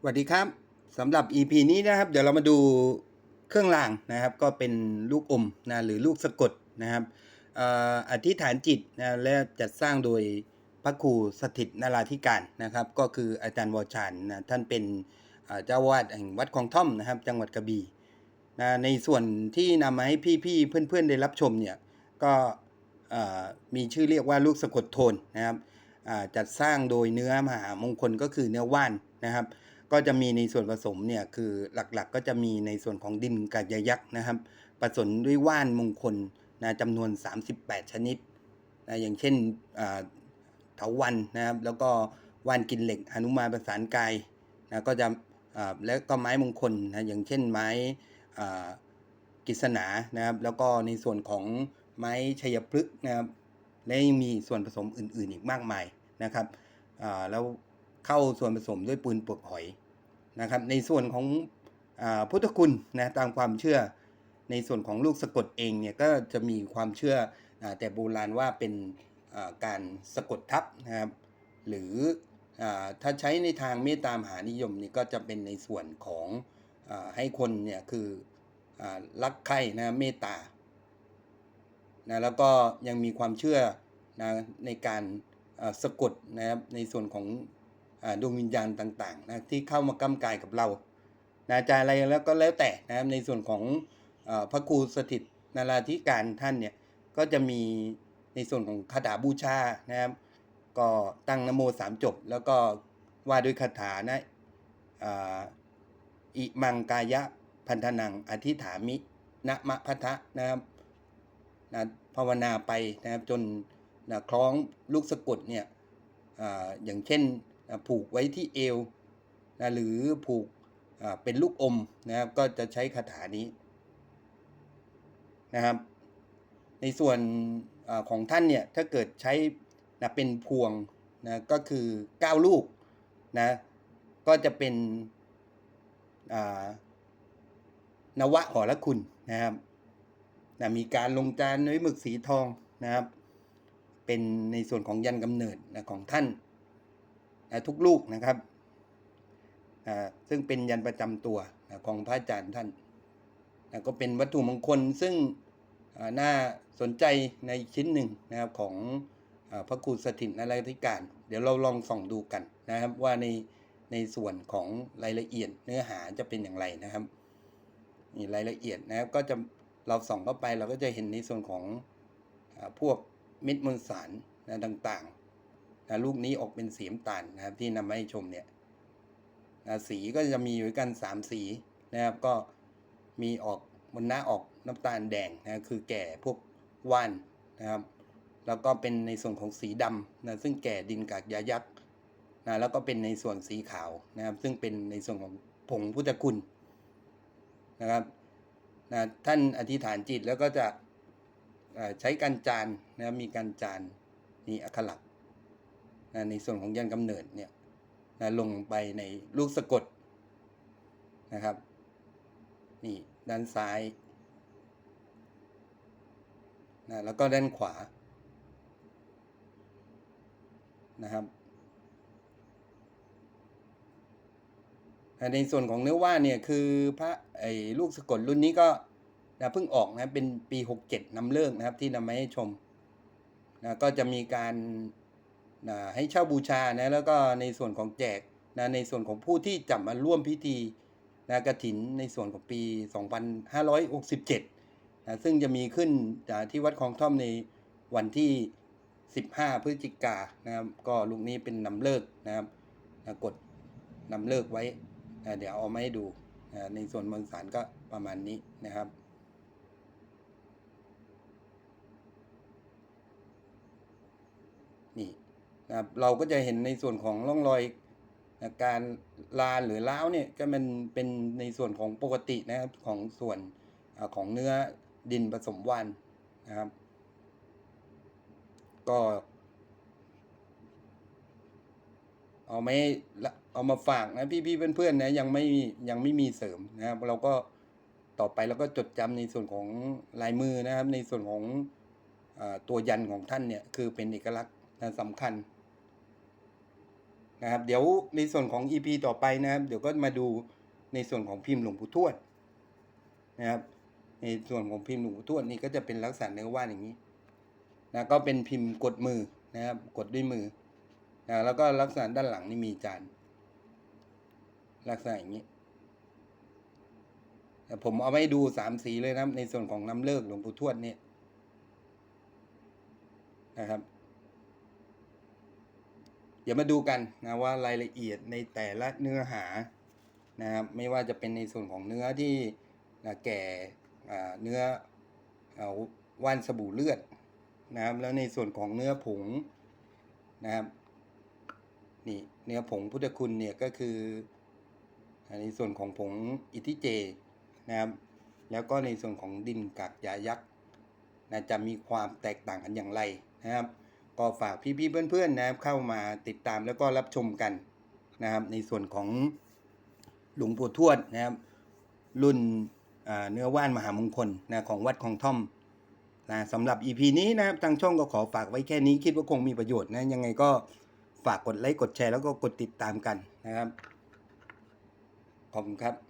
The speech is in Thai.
สวัสดีครับสำหรับ EP นี้นะครับ เดี๋ยวเรามาดูเครื่องรางนะครับ ก็เป็นลูกอมนะหรือลูกสะกดนะครับอธิษฐานจิตนะและจัดสร้างโดยพระครูสถิตนาราธิการนะครับ ก็คืออาจารย์วชานนะท่านเป็นเจ้าวาดแห่งวัดคลองท่อมนะครับ จังหวัดกระบี่นะในส่วนที่นำมาให้พี่ๆเพื่อนๆได้รับชมเนี่ยก็มีชื่อเรียกว่าลูกสะกดโทนนะครับจัดสร้างโดยเนื้อมหามงคลก็คือเนื้อว่านนะครับ ก็จะมีในส่วนผสมเนี่ยคือหลักๆก็จะมีในส่วนของดินกากยยักษ์นะครับ ผสมด้วยว่านมงคลนะจำนวน 38 ชนิดนะอย่างเช่นเถาวันนะครับ แล้วก็ว่านกินเหล็กหนุมานประสานกายนะก็จะและก็ไม้มงคลนะอย่างเช่นไม้กิษณานะครับ แล้วก็ในส่วนของไม้ชัยพฤกษ์นะครับและยังมีส่วนผสมอื่นๆอีกมากมายนะครับแล้ว เข้าส่วนผสมด้วยปูนเปลือกหอยนะครับ ในส่วนของอาพุทธคุณนะตามความเชื่อ ในส่วนของลูกสะกดเองเนี่ยก็จะมีความเชื่ออาแต่โบราณว่าเป็นอ่าการสะกดทับนะครับหรืออาถ้าใช้ในทางเมตตามหานิยมนี่ก็จะเป็นในส่วนของอาให้คนเนี่ยคืออารักใคร่นะเมตตานะแล้วก็ยังมีความเชื่อนะในการอ่าสะกดนะครับในส่วนของ ดวงวิญญาณต่างๆนะที่เข้ามากำกายกับเรานะจะอะไรแล้วก็แล้วแต่นะครับในส่วนของอพระครูสถิตนาราธิการท่านเนี่ยก็จะมีในส่วนของคาถาบูชานะครับ ก็ตั้งนโมสามจบ แล้วก็ว่าด้วยคาถานะอิมังกายะพันธนังอธิฐามินะมะพัทะนะครับนะภาวนาไปนะครับจนนะคล้องลูกสะกดเนี่ยออย่างเช่น ผูกไว้ที่เอวนะหรือผูกเป็นลูกอมนะครับก็จะใช้คาถานี้นะครับ ในส่วนอของท่านเนี่ยถ้าเกิดใช้นะเป็นพวงนะก็คือ 9 ลูกนะก็จะเป็นนวะหอละคุณนะครับนะมีการลงจานด้วยหมึกสีทองนะครับ เป็นในส่วนของยันกำเนิดนะของท่าน ทุกลูกนะครับ ซึ่งเป็นยันประจำตัวของพระอาจารย์ท่าน ก็เป็นวัตถุมงคลซึ่งน่าสนใจในชิ้นหนึ่งนะครับของพระครูสถิตนราธิการ เดี๋ยวเราลองส่องดูกันนะครับ ว่าในในส่วนของรายละเอียดเนื้อหาจะเป็นอย่างไรนะครับนี่รายละเอียดนะครับก็จะเราส่องเข้าไปเราก็จะเห็นในส่วนของอพวกเม็ดมวลสารนะต่างๆ นะลูกนี้ออกเป็นสีน้ำตาลนะครับ ที่นำมาให้ชมเนี่ยนะสีก็จะมีอยู่ด้วยกันสามสีนะครับ ก็มีออกบนหน้าออกน้ำตาลแดงนะคือแก่พวกว่านนะครับ แล้วก็เป็นในส่วนของสีดำนะซึ่งแก่ดินกากยายักษ์นะแล้วก็เป็นในส่วนสีขาวนะครับ ซึ่งเป็นในส่วนของผงพุทธคุณนะครับนะท่านอธิษฐานจิตแล้วก็จะใช้การจานนะมีการจานมีอักขระ นะในส่วนของยันกำเนิดเนี่ยนะลงไปในลูกสะกดนะครับนี่ด้านซ้ายนะแล้วก็ด้านขวานะครับในส่วนของเนื้อว่าเนี่ยคือพระไอ้ลูกสะกดรุ่นนี้ก็นะเพิ่งออกนะเป็นปี 67นำเลิกนะครับที่นำมาให้ชมนะก็จะมีการ นะให้เช่าบูชานะแล้วก็ในส่วนของแจกนะในส่วนของผู้ที่จะมาร่วมพิธีนะกระถินในส่วนของปี 2567นะซึ่งจะมีขึ้นที่วัดคลองท่อมในวันที่ 15 พฤศจิกายนนะครับก็ลูกนี้เป็นนำเลิกนะครับนะกดนำเลิกไว้อ่าเดี๋ยวเอามาให้ดูอ่าในส่วนมวลสารก็ประมาณนี้นะครับนี่ นะครับเราก็จะเห็นในส่วนของร่องรอยนะการลานหรือล้าวเนี่ยก็มันเป็นในส่วนของปกตินะครับของส่วนอของเนื้อดินผสมว่านนะครับ ก็ เอาไม่ละเอามาฝากนะพี่ๆเพื่อนๆนะยังไม่ยังไม่มีเสริมนะครับ เราก็ต่อไปเราก็จดจำในส่วนของลายมือนะครับ ในส่วนของอตัวยันของท่านเนี่ยคือเป็นเอกลักษณ์นะสำคัญ นะครับเดี๋ยวในส่วนของ EP ต่อไปนะครับ เดี๋ยวก็มาดูในส่วนของพิมพ์หลวงปู่ทวดนะครับ ในส่วนของพิมพ์หลวงปู่ทวดนี่ก็จะเป็นลักษณะเนื้อว่านอย่างนี้นะก็เป็นพิมพ์กดมือนะครับ กดด้วยมือนะแล้วก็ลักษณะด้านหลังนี่มีจานลักษณะอย่างนี้แต่ผมเอาไว้ดูสามสีเลยนะในส่วนของน้ำเลิกหลวงปู่ทวดเนี่ยนะครับ ดี๋ยวมาดูกันนะว่ารายละเอียดในแต่ละเนื้อหานะครับไม่ว่าจะเป็นในส่วนของเนื้อที่นะแก่เนื้ออว่านสบู่เลือดนะครับแล้วในส่วนของเนื้อผงนะครับนี่เนื้อผงพุทธคุณเนี่ยก็คือในส่วนของผงอิทิเจนะครับแล้วก็ในส่วนของดินกากยายักษ์นะจะมีความแตกต่างกันอย่างไรนะครับ ก็ฝากพี่ๆเพื่อนๆนะครับเข้ามาติดตามแล้วก็รับชมกันนะครับ ในส่วนของหลวงปู่ทวดนะครับ รุ่นเนื้อว่านมหามงคลนะของวัดของท่อมนะสำหรับ EP นี้นะครับทางช่องก็ขอฝากไว้แค่นี้คิดว่าคงมีประโยชน์นะยังไงก็ฝากกดไลค์กดแชร์แล้วก็กดติดตามกันนะครับ ขอบคุณครับ